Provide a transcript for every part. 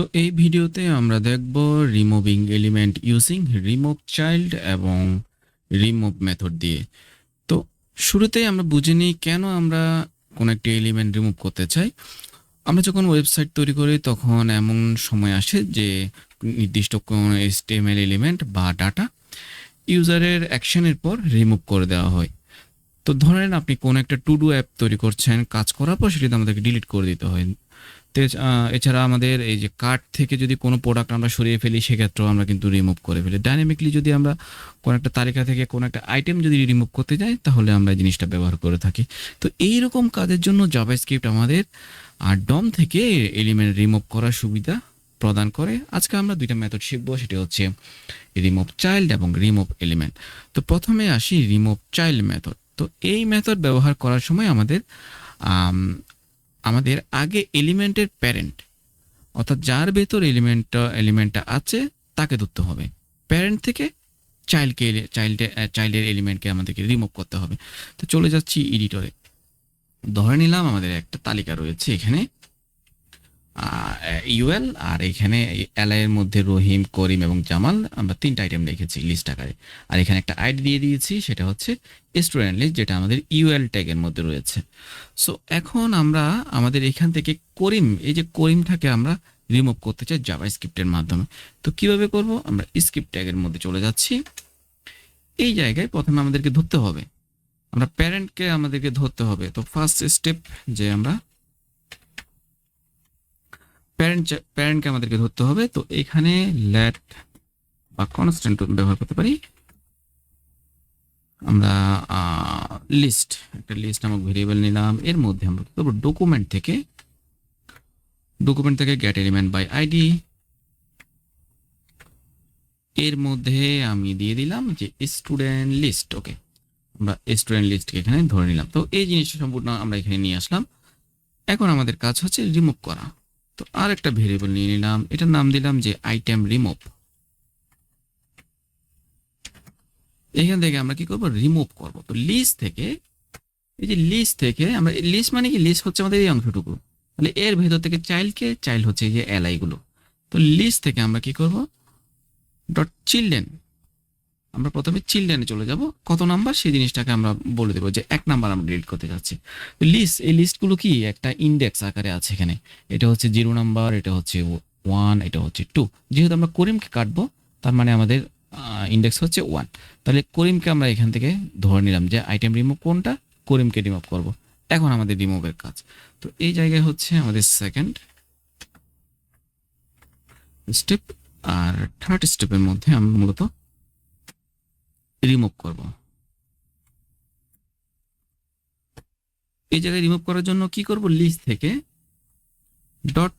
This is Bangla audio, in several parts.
তো এই ভিডিওতে আমরা দেখব removing element using remove child এবং রিমুভ মেথড দিয়ে। তো শুরুতেই আমরা বুঝে নিই কেন আমরা কোনো একটি এলিমেন্ট রিমুভ করতে চাই। আমরা যখন ওয়েবসাইট তৈরি করি তখন এমন সময় আসে যে নির্দিষ্ট কোনো এসটিএমএল এলিমেন্ট বা ডাটা ইউজারের অ্যাকশনের পর রিমুভ করে দেওয়া হয়। তো ধরেন আপনি কোন একটা টু ডু অ্যাপ তৈরি করছেন, কাজ করার পর সেটি আমাদেরকে ডিলিট করে দিতে হয়। তো এছাড়া আমাদের এই যে কার্ট থেকে যদি কোনো প্রোডাক্ট আমরা সরিয়ে ফেলি সেক্ষেত্রেও আমরা কিন্তু রিমুভ করে ফেলি। ডাইনামিকলি যদি আমরা কোনো একটা তালিকা থেকে কোনো একটা আইটেম যদি রিমুভ করতে যাই তাহলে আমরা এই জিনিসটা ব্যবহার করে থাকি। তো এই রকম কাজের জন্য জাভাস্ক্রিপ্ট আমাদের আর ডম থেকে এলিমেন্ট রিমুভ করার সুবিধা প্রদান করে। আজকে আমরা দুইটা মেথড শিখব সেটা হচ্ছে রিমুভ চাইল্ড এবং রিমুভ এলিমেন্ট তো প্রথমে আসি রিমুভ চাইল্ড মেথড তো এই মেথড ব্যবহার করার সময় আমাদের আম, আমাদের আগে এলিমেন্টের প্যারেন্ট। অর্থাৎ যার ভেতর এলিমেন্টটা এলিমেন্টটা আছে, তাকে ধরতে হবে। প্যারেন্ট থেকে চাইল্ডকে চাইল্ডে চাইল্ডের এলিমেন্টকে আমাদেরকে রিমুভ করতে হবে। তো চলে যাচ্ছি এডিটরে। ধরে নিলাম আমাদের একটা তালিকা রয়েছে এখানে। ইউএল, আর এখানে এলআই এর মধ্যে রহিম, করিম এবং জামাল, আমরা তিনটা আইটেম রেখেছি লিস্ট আকারে। আর এখানে একটা আইডি দিয়ে দিয়েছি, সেটা হচ্ছে স্টুডেন্ট লিস্ট যেটা আমাদের ইউএল ট্যাগের মধ্যে রয়েছে। সো এখন আমরা আমাদের এখান থেকে করিম, এই যে করিমটাকে আমরা রিমুভ করতে চাই জাভা স্ক্রিপ্টের মাধ্যমে। তো কীভাবে করব? আমরা স্ক্রিপ্ট ট্যাগের মধ্যে চলে যাচ্ছি। এই জায়গায় প্রথমে আমাদেরকে ধরতে হবে। আমরা প্যারেন্টকে আমাদেরকে ধরতে হবে। তো ফার্স্ট স্টেপ যে আমরা প্যারেন্ট প্যারেন্টকে আমাদেরকে ধরতে হবে। তো এখানে ল্যাট বা কনস্ট্যান্ট ব্যবহার করতে পারি। আমরা লিস্ট একটা লিস্ট নামক ভেরিয়েবল নিলাম। এর মধ্যে আমরা করব? ডকুমেন্ট থেকে ডকুমেন্ট থেকে গেট এলিমেন্ট বাই আইডি এর মধ্যে আমি দিয়ে দিলাম যে স্টুডেন্ট লিস্ট ওকে আমরা স্টুডেন্ট লিস্টকে এখানে ধরে নিলাম। তো এই জিনিসটা সম্পূর্ণ আমরা এখানে নিয়ে আসলাম। এখন আমাদের কাজ হচ্ছে রিমুভ করা। তো আর একটা ভেরিয়েবল নিয়ে নিলাম। এটার নাম দিলাম যে আইটেম রিমুভ এখান থেকে আমরা কি করব? রিমুভ করব। তো লিস্ট থেকে, এই যে লিস্ট থেকে, আমরা লিস্ট মানে কি? লিস্ট হচ্ছে আমাদের এই অংশটুকু। তাহলে এর ভেতর থেকে চাইল্ডকে চাইল্ড হচ্ছে এই যে এলআই গুলো। তো লিস্ট থেকে আমরা কি করব? ডট চিলড্রেন আমরা প্রথমে চিলড্রেনে চলে যাব। কত নাম্বার? সেই জিনিসটাকে আমরা বলে দেবো যে এক নাম্বার আমরা ডিলিট করতে যাচ্ছি। লিস্ট এই লিস্টগুলো কি? একটা ইন্ডেক্স আকারে আছে এখানে। এটা হচ্ছে জিরো নাম্বার এটা হচ্ছে ওয়ান এটা হচ্ছে টু যেহেতু আমরা করিমকে কাটবো, তার মানে আমাদের ইন্ডেক্স হচ্ছে ওয়ান তাহলে করিমকে আমরা এখান থেকে ধরে নিলাম যে আইটেম রিমুভ কোনটা? করিমকে রিমুভ করব। এখন আমাদের রিমুভের কাজ। তো এই জায়গায় হচ্ছে আমাদের সেকেন্ড স্টেপ আর থার্ড স্টেপের মধ্যে আমরা মূলত রিমুভ করব। এই জায়গায় রিমুভ করার জন্য কি করব? লিস্ট থেকে ডট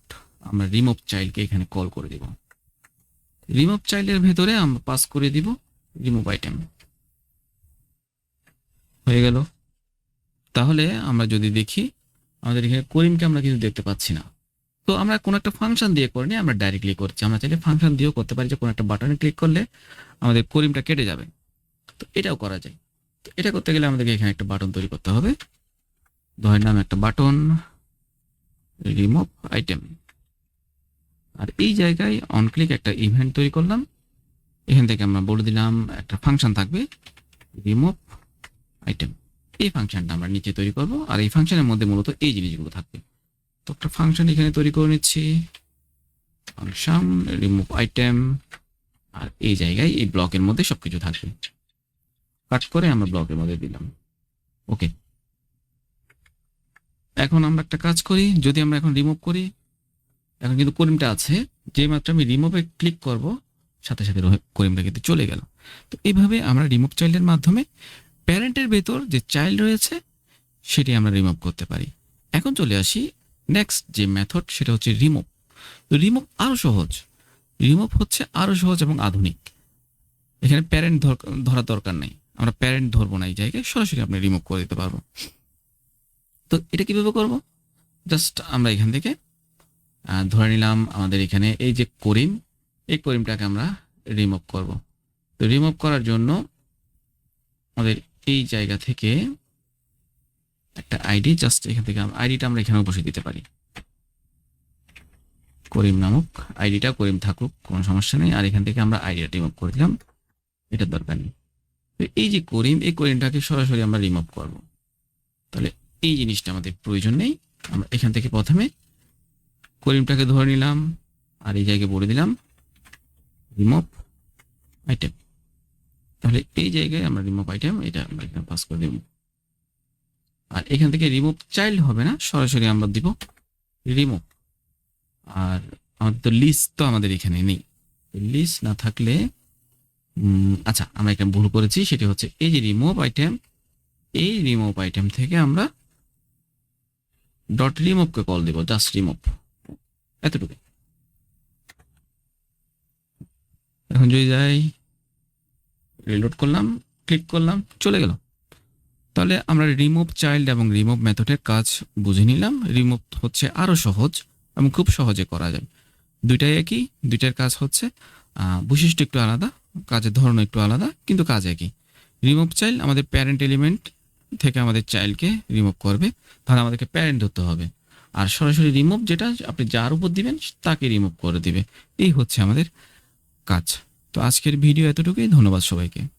আমরা রিমুভ চাইল্ডকে এখানে কল করে দিব। রিমুভ চাইল্ডের ভেতরে আমরা পাস করে দিব রিমুভ আইটেম হয়ে গেল। তাহলে আমরা যদি দেখি, আমাদের এখানে করিমকে আমরা কিছু দেখতে পাচ্ছি না। তো আমরা কোনো একটা ফাংশন দিয়ে করিনি, আমরা ডাইরেক্টলি করছি। আমরা চাইলে ফাংশন দিয়েও করতে পারি যে কোনো একটা বাটনে ক্লিক করলে আমাদের করিমটা কেটে যাবে। তো এটাও করা যায়। তো এটা করতে গেলে আমাদেরকে এখানে একটা বাটন তৈরি করতে হবে। ধরেন নাম একটা বাটন রিমুভ আইটেম আর এই জায়গায় অন ক্লিক একটা ইভেন্ট তৈরি করলাম। এখান থেকে আমরা বলে দিলাম একটা ফাংশন থাকবে রিমুভ আইটেম এই ফাংশনটা আমরা নিচে তৈরি করব। আর এই ফাংশনের মধ্যে মূলত এই জিনিসগুলো থাকবে। তো একটা ফাংশন এখানে তৈরি করে নিচ্ছি। ফাংশন রিমুভ আইটেম আর এই জায়গায় এই ব্লকের মধ্যে সবকিছু থাকবে। কাট করে আমরা ব্লকের মধ্যে দিলাম। ওকে। এখন আমরা একটা কাজ করি, যদি আমরা এখন রিমুভ করি, এখন কিন্তু করিমটা আছে, যে মাত্র আমি রিমুভে ক্লিক করব, সাথে সাথে করিমটা কিন্তু চলে গেল। তো এইভাবে আমরা রিমুভ চাইল্ডের মাধ্যমে প্যারেন্টের ভেতর যে চাইল্ড রয়েছে, সেটি আমরা রিমুভ করতে পারি। এখন চলে আসি নেক্সট যে মেথড সেটা হচ্ছে রিমুভ তো রিমুভ আরও সহজ। রিমুভ হচ্ছে আরও সহজ এবং আধুনিক। এখানে প্যারেন্ট ধরার দরকার নেই। আমরা প্যারেন্ট ধরবো না এই জায়গায়, সরাসরি আপনি রিমুভ করে দিতে পারব। তো এটা কীভাবে করব? জাস্ট আমরা এখান থেকে ধরে নিলাম আমাদের এখানে এই যে করিম, এই করিমটাকে আমরা রিমুভ করব। তো রিমুভ করার জন্য আমাদের এই জায়গা থেকে একটা আইডি জাস্ট এখান থেকে আইডিটা আমরা এখানেও বসে দিতে পারি। করিম নামক আইডিটা করিম থাকুক, কোনো সমস্যা নেই। আর এখান থেকে আমরা আইডিটা রিমুভ করে দিলাম। এটার দরকার নেই। তো এই যে করিম, এই করিমটাকে সরাসরি আমরা রিমুভ করব। তাহলে এই জিনিসটা আমাদের প্রয়োজন নেই। আমরা এখান থেকে প্রথমে করিমটাকে ধরে নিলাম, আর এই জায়গায় বলে দিলাম রিমুভ আইটেম তাহলে এই জায়গায় আমরা রিমুভ আইটেম এটা আমরা এখানে পাস করে দেব। আর এখান থেকে রিমুভ চাইল্ড হবে না, সরাসরি আমরা দিব রিমুভ আর আমাদের তো লিস্ট তো আমাদের এখানে নেই। লিস্ট না থাকলে আচ্ছা আমরা এখানে ভুল করেছি, সেটি হচ্ছে এই যে রিমুভ আইটেম এই রিমুভ আইটেম থেকে আমরা ডট রিমুভকে কল দিব জাস্ট রিমুভ এতটুকু এখন যদি যাই রিলোড করলাম ক্লিক করলাম, চলে গেল। তাহলে আমরা রিমুভ চাইল্ড এবং রিমুভ মেথডের কাজ বুঝে নিলাম। রিমুভ হচ্ছে আরও সহজ এবং খুব সহজে করা যায়। দুইটাই একই, দুইটার কাজ হচ্ছে বৈশিষ্ট্য একটু আলাদা। কাজের ধরন একটু আলাদা, কিন্তু কাজ একই। রিমুভ চাইল্ড আমাদের প্যারেন্ট এলিমেন্ট থেকে আমাদের চাইল্ডকে রিমুভ করবে, তাহলে আমাদেরকে প্যারেন্ট ধরতে হবে। আর সরাসরি রিমুভ যেটা আপনি যার উপর দিবেন, তাকে রিমুভ করে দিবে। এই হচ্ছে আমাদের কাজ। তো আজকের ভিডিও এতটুকুই, ধন্যবাদ সবাইকে।